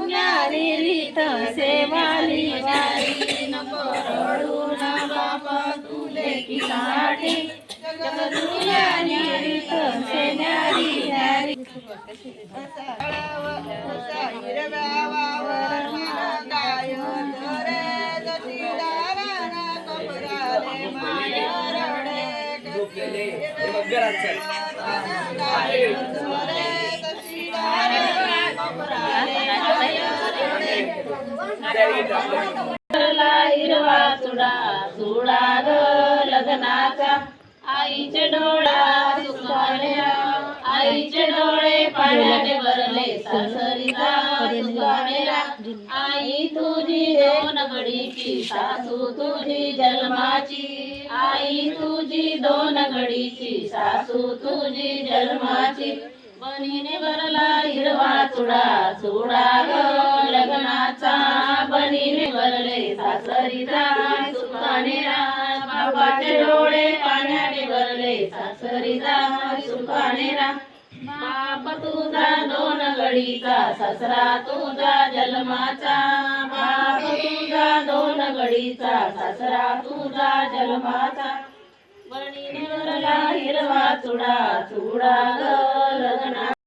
साडी रीत सेवाली वारी नको रडूना बाबा तुले की साडी रीत सेवाली हिरव्या हिरवा चुडा चुडा ग लग्नाचा आईचे डोळा सुखाल्या आईचे डोळे पाण्याने भरले सासरीचा सुखानेला आई तुझी दोन घडीची सासू तुझी जन्माची. आई तुझी दोन घडीची सासू तुझी जन्माची. बनीने भरला हिरवा चुडा चुडा ग लग्नाचा. बनीने भरले सासरीचा सुखाने बाबाचे डोळे पाण्याने भरले सासरीचा सुखाने बाप तुझा गडीचा घडीचा सासरा तुझा जन्माचा. बाप तुझा दोन गडीचा सासरा तुझा जन्माचा. बनीने हिरवा चुडा चुडा ग